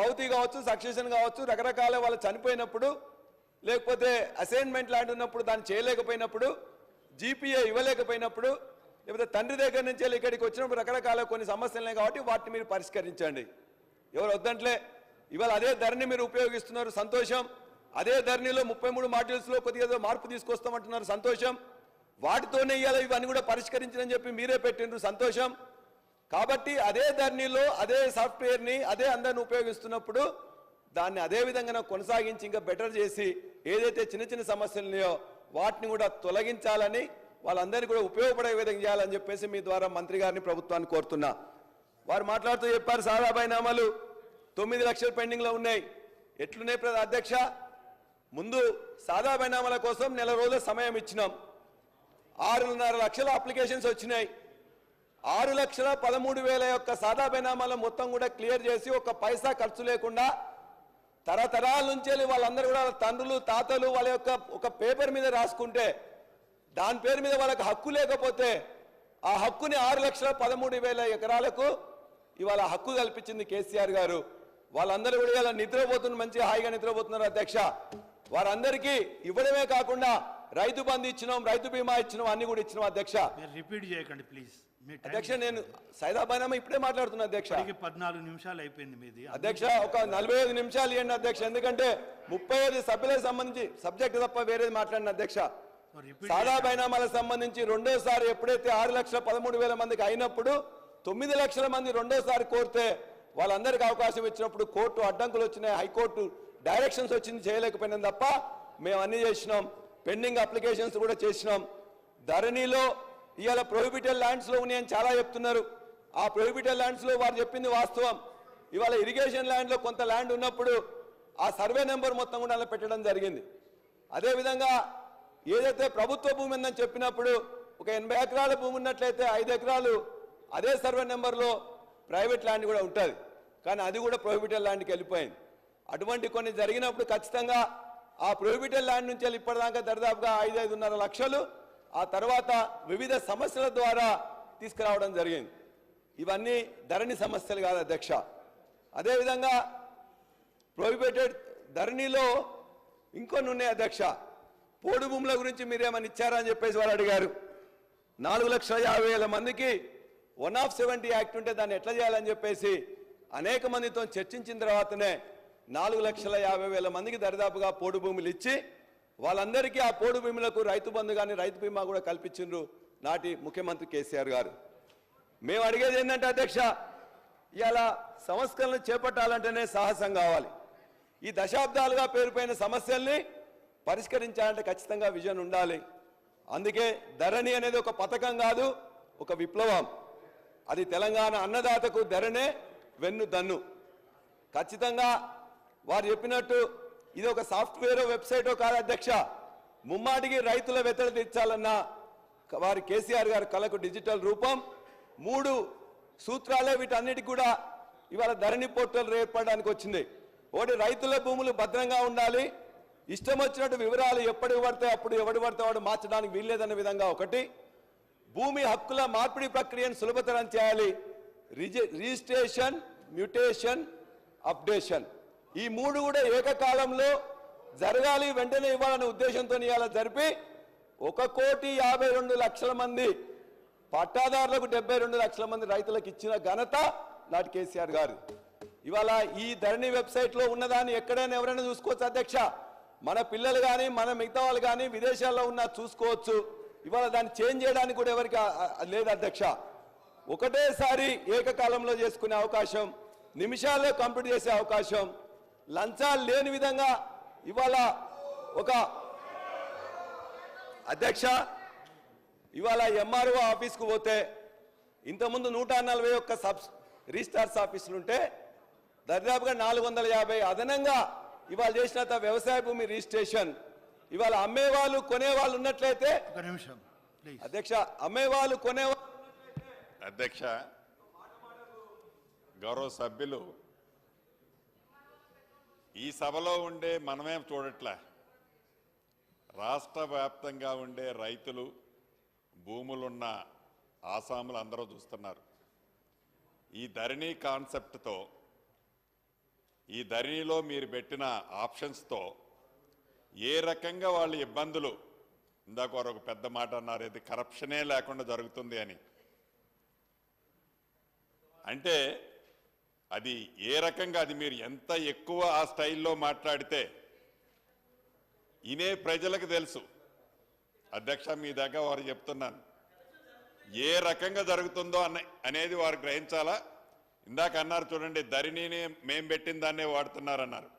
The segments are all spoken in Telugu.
పౌతి కావచ్చు సక్సెషన్ కావచ్చు రకరకాల వాళ్ళు చనిపోయినప్పుడు లేకపోతే అసైన్మెంట్ లాంటి ఉన్నప్పుడు దాన్ని చేయలేకపోయినప్పుడు జీపీఏ ఇవ్వలేకపోయినప్పుడు లేకపోతే తండ్రి దగ్గర నుంచి వెళ్ళి ఇక్కడికి వచ్చినప్పుడు రకరకాల కొన్ని సమస్యలు ఉన్నాయి కాబట్టి వాటిని మీరు పరిష్కరించండి. ఎవరు వద్దంట్లే ఇవాళ అదే ధరని మీరు ఉపయోగిస్తున్నారు సంతోషం. అదే ధరణిలో ముప్పై మూడు మాడ్యూల్స్లో కొద్దిగా మార్పు తీసుకొస్తామంటున్నారు సంతోషం. వాటితోనే ఇవ్వాలి ఇవన్నీ కూడా పరిష్కరించని చెప్పి మీరే పెట్టిండ్రు సంతోషం. కాబట్టి అదే ధరణిలో అదే సాఫ్ట్వేర్ని అదే అందరిని ఉపయోగిస్తున్నప్పుడు దాన్ని అదే విధంగా కొనసాగించి ఇంకా బెటర్ చేసి ఏదైతే చిన్న చిన్న సమస్యలున్నాయో వాటిని కూడా తొలగించాలని వాళ్ళందరినీ కూడా ఉపయోగపడే విధంగా చేయాలని చెప్పేసి మీ ద్వారా మంత్రి గారిని ప్రభుత్వాన్ని కోరుతున్నా. వారు మాట్లాడుతూ చెప్పారు సాదా బైనామాలు తొమ్మిది లక్షలు పెండింగ్లో ఉన్నాయి. ఎట్లున్నాయి ప్రధాన అధ్యక్ష? ముందు సాదా బైనామాల కోసం నెల రోజుల సమయం ఇచ్చినాం. ఆరున్నర లక్షల అప్లికేషన్స్ వచ్చినాయి. ఆరు లక్షల పదమూడు వేల యొక్క సాదా బైనామాల మొత్తం కూడా క్లియర్ చేసి ఒక పైసా ఖర్చు లేకుండా తరతరాల నుంచి వెళ్ళి వాళ్ళందరూ కూడా వాళ్ళ తండ్రులు తాతలు వాళ్ళ యొక్క ఒక పేపర్ మీద రాసుకుంటే దాని పేరు మీద వాళ్ళకి హక్కు లేకపోతే ఆ హక్కుని ఆరు లక్షల పదమూడు వేల ఎకరాలకు ఇవాళ హక్కు కల్పించింది కేసీఆర్ గారు. వాళ్ళందరూ కూడా ఇలా నిద్రపోతున్న మంచి హాయిగా నిద్రపోతున్నారు అధ్యక్ష. వారందరికీ ఇవ్వడమే కాకుండా రైతు బంధు ఇచ్చినాం రైతు బీమా ఇచ్చినాం అన్ని కూడా ఇచ్చినాం అధ్యక్ష. రిపీట్ చేయకండి ప్లీజ్. అధ్యక్ష నేను సైదాబాయినామా ఇప్పుడే మాట్లాడుతున్నా అధ్యక్ష. పద్నాలుగు నిమిషాలు అయిపోయింది మీది. అధ్యక్ష ఒక నలభై ఐదు నిమిషాలు ఇవ్వండి అధ్యక్ష. ఎందుకంటే ముప్పై ఐదు సభ్యులకు సంబంధించి సబ్జెక్ట్ తప్ప వేరేది మాట్లాడిన అధ్యక్ష. సాదా బైనామాలకు సంబంధించి రెండోసారి ఎప్పుడైతే ఆరు లక్షల పదమూడు వేల మందికి అయినప్పుడు తొమ్మిది లక్షల మంది రెండోసారి కోరితే వాళ్ళందరికీ అవకాశం ఇచ్చినప్పుడు కోర్టు అడ్డంకులు వచ్చినాయి హైకోర్టు డైరెక్షన్స్ వచ్చింది చేయలేకపోయినాం తప్ప మేము అన్ని చేసినాం. పెండింగ్ అప్లికేషన్స్ కూడా చేసినాం. ధరణిలో ఇవాళ ప్రొహిబిటెడ్ ల్యాండ్స్లో ఉన్నాయని చాలా చెప్తున్నారు. ఆ ప్రొహిబిటెడ్ ల్యాండ్స్లో వారు చెప్పింది వాస్తవం. ఇవాళ ఇరిగేషన్ ల్యాండ్లో కొంత ల్యాండ్ ఉన్నప్పుడు ఆ సర్వే నెంబర్ మొత్తం కూడా అలా పెట్టడం జరిగింది. అదేవిధంగా ఏదైతే ప్రభుత్వ భూమి ఉందని చెప్పినప్పుడు ఒక ఎనభై ఎకరాల భూమి ఉన్నట్లయితే ఐదు ఎకరాలు అదే సర్వే నెంబర్లో ప్రైవేట్ ల్యాండ్ కూడా ఉంటుంది. కానీ అది కూడా ప్రొహిబిటెడ్ ల్యాండ్కి వెళ్ళిపోయింది. అటువంటి కొన్ని జరిగినప్పుడు ఖచ్చితంగా ఆ ప్రొహిబిటెడ్ ల్యాండ్ నుంచి వెళ్ళి ఇప్పటిదాకా దరిదాపుగా ఐదు ఐదున్నర లక్షలు ఆ తర్వాత వివిధ సమస్యల ద్వారా తీసుకురావడం జరిగింది. ఇవన్నీ ధరణి సమస్యలు కాదు అధ్యక్ష. అదేవిధంగా ప్రొహిబిటెడ్ ధరణిలో ఇంకొన్ని ఉన్నాయి అధ్యక్ష. పోడు భూముల గురించి మీరేమని ఇచ్చారని చెప్పేసి వారు అడిగారు. నాలుగు లక్షల యాభై వేల మందికి వన్ ఆఫ్ సెవెంటీ యాక్ట్ ఉంటే దాన్ని ఎట్లా చేయాలని చెప్పేసి అనేక మందితో చర్చించిన తర్వాతనే నాలుగు లక్షల యాభై వేల మందికి దరిదాపుగా పోడు భూములు ఇచ్చి వాళ్ళందరికీ ఆ పోడు భూములకు రైతు బంధు కానీ రైతు బీమా కూడా కల్పించిండ్రు నాటి ముఖ్యమంత్రి కేసీఆర్ గారు. మేము అడిగేది ఏంటంటే అధ్యక్ష ఇలా సంస్కరణలు చేపట్టాలంటేనే సాహసం కావాలి. ఈ దశాబ్దాలుగా పేరుపోయిన సమస్యల్ని పరిష్కరించాలంటే ఖచ్చితంగా విజన్ ఉండాలి. అందుకే ధరణి అనేది ఒక పథకం కాదు ఒక విప్లవం. అది తెలంగాణ అన్నదాతకు ధరణే వెన్ను దన్ను. ఖచ్చితంగా వారు చెప్పినట్టు ఇది ఒక సాఫ్ట్వేర్ వెబ్సైటో కాదు అధ్యక్ష. ముమ్మాటికి రైతుల వెతలు తీర్చాలన్న వారి కేసీఆర్ గారి కళకు డిజిటల్ రూపం. మూడు సూత్రాలే వీటన్నిటికి కూడా ఇవాళ ధరణి పోర్టల్ ఏర్పడడానికి వచ్చింది. ఒకటి రైతుల భూములు భద్రంగా ఉండాలి. ఇష్టం వచ్చినట్టు వివరాలు ఎప్పుడు పడితే అప్పుడు ఎవడు పడితే వాడు మార్చడానికి వీల్లేదన్న విధంగా ఒకటి. భూమి హక్కుల మార్పిడి ప్రక్రియను సులభతరం చేయాలి. రిజి రిజిస్ట్రేషన్ మ్యూటేషన్ అప్డేషన్. ఈ మూడు కూడా ఏకకాలంలో జరగాలి వెంటనే ఇవ్వాలనే ఉద్దేశంతో ఇవాళ జరిపి ఒక కోటి యాభై రెండు లక్షల మంది పట్టాదారులకు డెబ్బై రెండు లక్షల మంది రైతులకు ఇచ్చిన ఘనత నాటి కేసీఆర్ గారు. ఇవాళ ఈ ధరణి వెబ్సైట్లో ఉన్నదాన్ని ఎక్కడైనా ఎవరైనా చూసుకోవచ్చు అధ్యక్ష. మన పిల్లలు కానీ మన మిగతా వాళ్ళు కానీ విదేశాల్లో ఉన్న చూసుకోవచ్చు. ఇవాళ దాన్ని చేంజ్ చేయడానికి కూడా ఎవరికి లేదు అధ్యక్ష. ఒకటేసారి ఏకకాలంలో చేసుకునే అవకాశం నిమిషాల్లో కంప్లీట్ చేసే అవకాశం లంచాలు లేని విధంగా ఇవాళ ఒక అధ్యక్ష ఇవాళ ఎంఆర్ఓ ఆఫీస్కు పోతే ఇంతకుముందు నూట నలభై ఒక్క సబ్ రిజిస్టార్స్ ఆఫీసులు ఉంటే దరిదాపుగా నాలుగు వందల యాభై అదనంగా ఇవాళ చేసినంత వ్యవసాయ భూమి రిజిస్ట్రేషన్. ఇవాళ అమ్మేవాళ్ళు కొనేవాళ్ళు ఉన్నట్లయితే ఒక నిమిషం ప్లీజ్. అధ్యక్ష అమ్మేవాళ్ళు కొనేవాళ్ళు అధ్యక్ష గౌరవ సభ్యులు ఈ సభలో ఉండే మనమే చూడట్లే. రాష్ట్ర వ్యాప్తంగా ఉండే రైతులు భూములున్న ఆసాములు అందరూ చూస్తున్నారు. ఈ ధరణి కాన్సెప్ట్తో ఈ ధరణిలో మీరు పెట్టిన ఆప్షన్స్తో ఏ రకంగా వాళ్ళ ఇబ్బందులు ఇందాక వారు ఒక పెద్ద మాట అన్నారు ఇది కరప్షనే లేకుండా జరుగుతుంది అని. అంటే అది ఏ రకంగా అది మీరు ఎంత ఎక్కువ ఆ స్టైల్లో మాట్లాడితే ఇనే ప్రజలకు తెలుసు. అధ్యక్ష మీ దగ్గర వారు చెప్తున్నాను. ఏ రకంగా జరుగుతుందో అన్న అనేది వారు గ్రహించాలా? ఇందాక అన్నారు చూడండి ధరిణిని మేం పెట్టిన దాన్నే వాడుతున్నారన్నారు.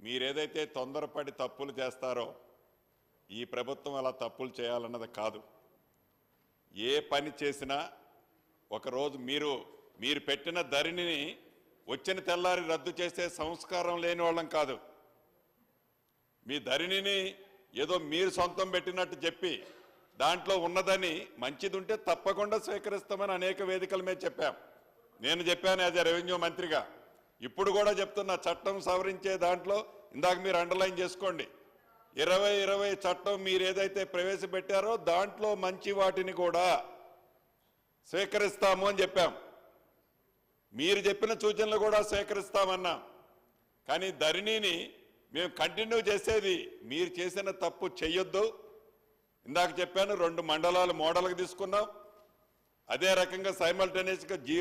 మీరేదైతే తొందరపడి తప్పులు చేస్తారో ఈ ప్రభుత్వం అలా తప్పులు చేయాలన్నది కాదు. ఏ పని చేసినా ఒకరోజు మీరు మీరు పెట్టిన ధరణిని వచ్చిన తెల్లారి రద్దు చేసే సంస్కారం లేని వాళ్ళం కాదు. మీ ధరణిని ఏదో మీరు సొంతం పెట్టినట్టు చెప్పి దాంట్లో ఉన్నదని మంచిది ఉంటే తప్పకుండా స్వీకరిస్తామని అనేక వేదికల మీద చెప్పాం. నేను చెప్పాను యాజ్ రెవెన్యూ మంత్రిగా. ఇప్పుడు కూడా చెప్తున్నా చట్టం సవరించే దాంట్లో ఇందాక మీరు అండర్లైన్ చేసుకోండి. ఇరవై ఇరవై చట్టం మీరు ఏదైతే ప్రవేశపెట్టారో దాంట్లో మంచి వాటిని కూడా స్వీకరిస్తాము అని చెప్పాం. మీరు చెప్పిన సూచనలు కూడా స్వీకరిస్తామన్నాం కానీ ధరణిని మేము కంటిన్యూ చేసేది మీరు చేసిన తప్పు చెయ్యొద్దు. ఇందాక చెప్పాను రెండు మండలాలు మోడల్కి తీసుకున్నాం. అదే రకంగా సైమల్టేనియస్గా జీ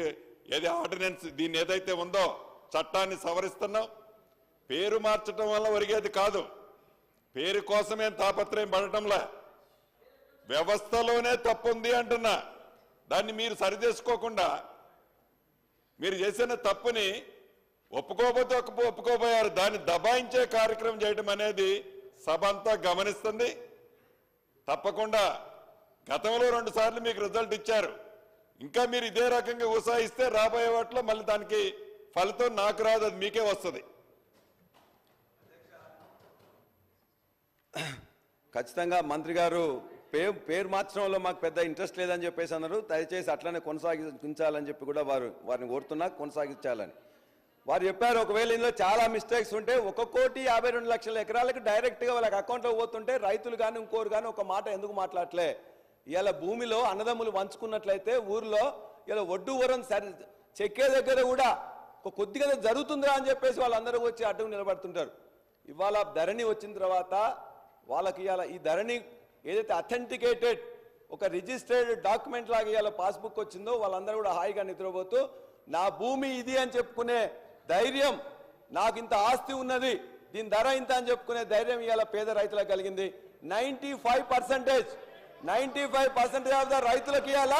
ఏది ఆర్డినెన్స్ దీన్ని ఏదైతే ఉందో చట్టాన్ని సవరిస్తున్నాం. పేరు మార్చడం వల్ల ఒరిగేది కాదు. పేరు కోసమే తాపత్రయం పడటంలా. వ్యవస్థలోనే తప్పు ఉంది అంటున్నా. దాన్ని మీరు సరిచేసుకోకుండా మీరు చేసిన తప్పుని ఒప్పుకోకపోతే ఒప్పుకో ఒప్పుకోపోయారు. దాన్ని దబాయించే కార్యక్రమం చేయడం అనేది సభ అంతా గమనిస్తుంది. తప్పకుండా గతంలో రెండు సార్లు మీకు రిజల్ట్ ఇచ్చారు. ఇంకా మీరు ఇదే రకంగా ఉత్సాహిస్తే రాబోయే వాటిలో మళ్ళీ దానికి ఫలితం నాకు రాదు అది మీకే వస్తుంది. ఖచ్చితంగా మంత్రి గారు పేరు పేరు మార్చడంలో మాకు పెద్ద ఇంట్రెస్ట్ లేదని చెప్పేసి అన్నారు. దయచేసి అట్లనే కొనసాగించాలని చెప్పి కూడా వారు వారిని కోరుతున్నా కొనసాగించాలని. వారు చెప్పారు ఒకవేళ ఇందులో చాలా మిస్టేక్స్ ఉంటే ఒక కోటి యాభై రెండు లక్షల ఎకరాలకు డైరెక్ట్గా వాళ్ళకి అకౌంట్లో పోతుంటే రైతులు కానీ ఇంకోరు కానీ ఒక మాట ఎందుకు మాట్లాడలే ఇలా భూమిలో అన్నదమ్ములు పంచుకున్నట్లయితే ఊర్లో ఇలా ఒడ్డు వరం సరి చెక్కే దగ్గర కూడా ఒక కొద్దిగా జరుగుతుందా అని చెప్పేసి వాళ్ళందరూ వచ్చి అడ్డు నిలబడుతుంటారు. ఇవాళ ధరణి వచ్చిన తర్వాత వాళ్ళకి ఇవాళ ఈ ధరణి ఏదైతే అథెంటికేటెడ్ ఒక రిజిస్టర్డ్ డాక్యుమెంట్ లాగా ఇవాళ పాస్బుక్ వచ్చిందో వాళ్ళందరూ కూడా హాయిగా నిద్రపోతూ నా భూమి ఇది అని చెప్పుకునే ధైర్యం నాకు ఇంత ఆస్తి ఉన్నది దీని ధర ఇంత అని చెప్పుకునే ధైర్యం ఇవాళ పేద రైతులకు కలిగింది. Ninety five percentage ninety five percentage of the రైతులకు ఇవాళ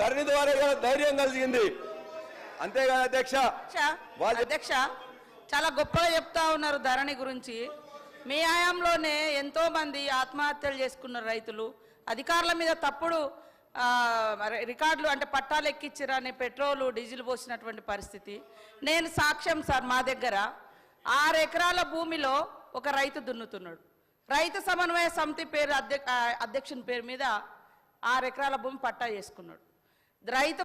ధరణి ద్వారా ఇవాళ ధైర్యం కలిగింది. అంతేగాని అధ్యక్ష అధ్యక్ష చాలా గొప్పగా చెప్తా ఉన్నారు ధరణి గురించి. మీ ఆయాంలోనే ఎంతోమంది ఆత్మహత్యలు చేసుకున్నారు రైతులు అధికారుల మీద తప్పుడు రికార్డులు అంటే పట్టాలు ఎక్కిచ్చిరని పెట్రోలు డీజిల్ పోసినటువంటి పరిస్థితి. నేను సాక్ష్యం సార్ మా దగ్గర. ఆరు ఎకరాల భూమిలో ఒక రైతు దున్నుతున్నాడు. రైతు సమన్వయ సమితి పేరు అధ్యక్షుని పేరు మీద ఆరు ఎకరాల భూమి పట్టా చేసుకున్నాడు. రైతు